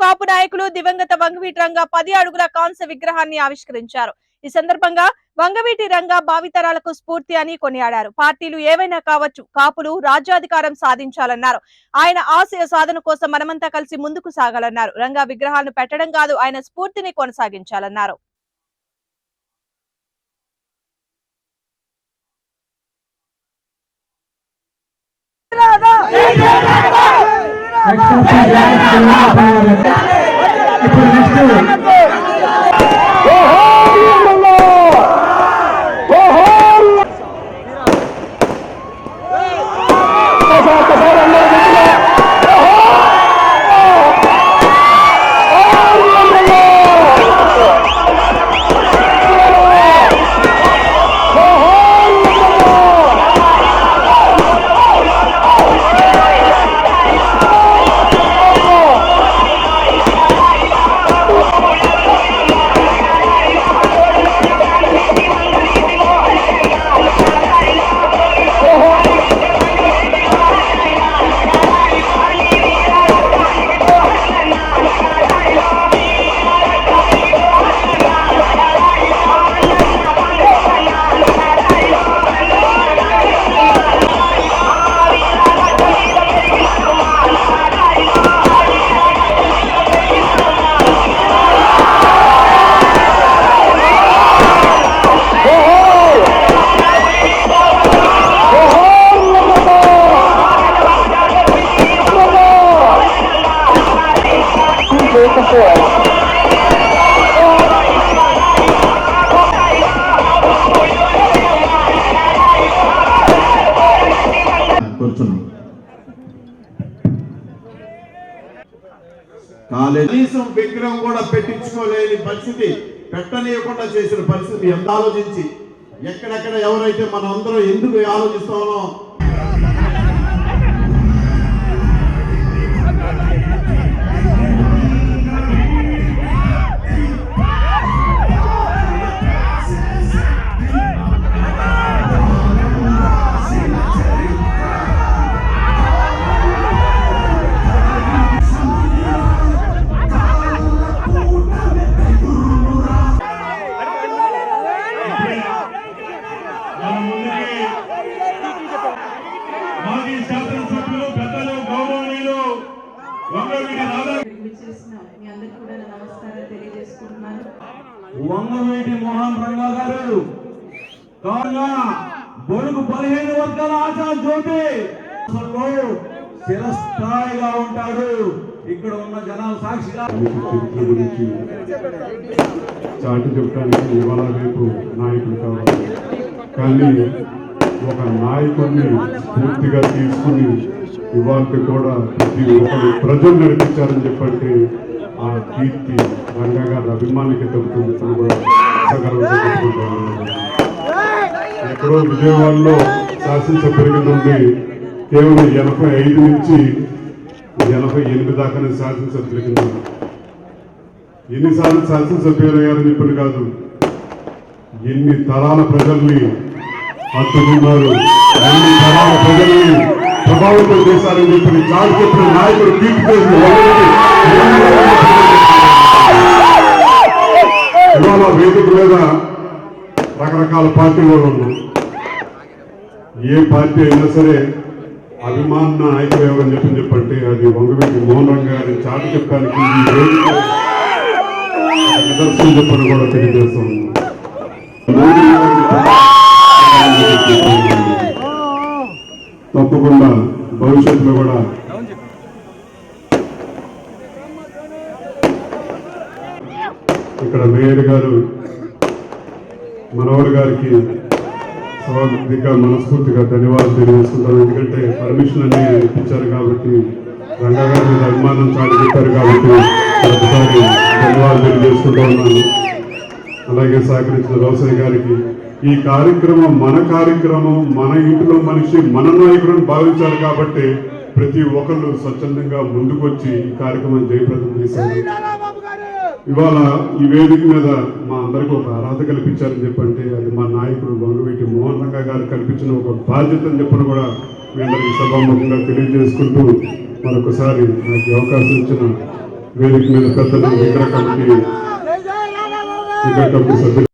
కాపు నాయకులు దివంగత వంగవీటి రంగ పది అడుగుల కాంస్య విగ్రహాన్ని ఆవిష్కరించారు. ఈ సందర్భంగా వంగవీటి రంగ భావితరాలకు స్ఫూర్తి అని కొనియాడారు. పార్టీలు ఏవైనా కావచ్చు కాపులు రాజ్యాధికారం సాధించాలన్నారు. ఆయన ఆశయ సాధన కోసం మనమంతా కలిసి ముందుకు సాగాలన్నారు. రంగా విగ్రహాలను పెట్టడం కాదు ఆయన స్ఫూర్తిని కొనసాగించాలన్నారు. ఇప్పుడు నెక్స్ట్ కాలేజ్ కనీసం విగ్రహం కూడా పెట్టించుకోలేని పరిస్థితి పెట్టనీయకుండా చేసిన పరిస్థితి. ఎంత ఆలోచించి ఎక్కడెక్కడ ఎవరైతే మనం అందరం ఎందుకు ఆలోచిస్తామో మన ముందుకి మాజీ శాసనసభ్యులు పెద్దలు గౌరవనీయులు వంగవీటి రాధా విచ్చేసిన మీ అందరికీ కూడా నా నమస్కారాలు తెలియజేసుకుంటున్నాను. వంగవీటి మోహన్ రంగా గారు కాగా బొడుగు పదిహేను వర్గాల ఆశా జ్యోతి అసలు చిరస్థాయిగా ఉంటాడు. ఇక్కడ ఉన్న జనాల సాక్షిగా గురించి చాటి చెప్పడానికి ఇవాళ రేపు నాయకులు కావాలి ఒక నాయకుడిని పూర్తిగా తీసుకుని ఇవాళ కూడా ప్రతి ఒక్కరు ప్రజలు నడిపించారని చెప్పంటే ఆ కీర్తి రంగా గారి అభిమానికి తగ్గుతుంది ఎక్కడో విజయవాడలో శాసనసభ్యుడిగా నుండి కేవలం ఎనభై ఐదు నుంచి ఎనభై ఎనిమిది దాకానే శాసనసభ్యుల ఎన్నిసార్లు శాసనసభ్యులు అయ్యారని ఇప్పుడు కాదు ఎన్ని తరాల ప్రజల్ని హత్తుకున్నారు ఎన్ని ప్రభావితం చేశారని చెప్పి చాలు చెప్పిన నాయకుడు కీర్తి ఇవాళ వేదిక మీద రకరకాల పార్టీలు ఉన్నాయి ఏ పార్టీ అయినా సరే అభిమాన నాయకులు ఎవరని చెప్పి చెప్పంటే అది వంగవీటి మోహన్ గారి చాటు చెప్పడానికి ఈ వేదిక నిదర్శనం చెప్పని కూడా తెలియజేస్తాం భవిష్యత్తులో కూడా. ఇక్కడ మేయర్ గారు మనోహర్ గారికి స్వాగతిగా మనస్ఫూర్తిగా ధన్యవాదాలు తెలియజేసుకుంటాను ఎందుకంటే పర్మిషన్ అన్ని ఇప్పించారు కాబట్టి రంగా గారి మీద అభిమానం చాటి చెప్పారు కాబట్టి ఒకసారి ధన్యవాదాలు తెలియజేసుకుంటూ ఉన్నాను. అలాగే సహకరించిన వ్యవసాయ గారికి ఈ కార్యక్రమం మన కార్యక్రమం మన ఇంటిలో మనిషి మన నాయకులను భావించాలి కాబట్టి ప్రతి ఒక్కళ్ళు స్వచ్ఛందంగా ముందుకొచ్చి ఈ కార్యక్రమం జయప్రదం చేశారు. ఇవాళ ఈ వేదిక మీద మా అందరికి ఒక అర్హత కల్పించారని చెప్పంటే అది మా నాయకుడు వంగవీటి మోహన్ రంగా గారు కల్పించిన ఒక బాధ్యత అని చెప్పని కూడా మీ అందరికీ సభాముఖంగా తెలియజేసుకుంటూ మరొకసారి నాకు అవకాశం ఇచ్చిన వేదిక మీద పెద్దలు విగ్రహ కమిటీ విగ్రహ కమిటీ సభ్యులు